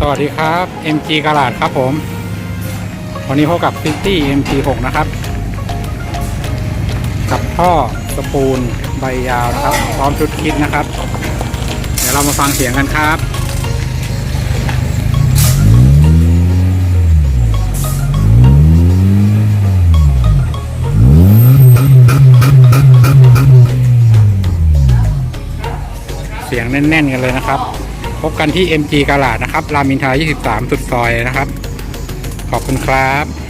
สวัสดีครับ MG กลาดครับผม วันนี้พบกับ City MG6 นะครับ กับท่อสปูลใบยาวนะครับ พร้อมชุดคิดนะครับ เดี๋ยวเรามาฟังเสียงกันครับเสียงแน่นๆกันเลยนะครับ บกันที่ MG กาลาดนะครับ รามินทา23 สุดซอยนะครับ ขอบคุณครับ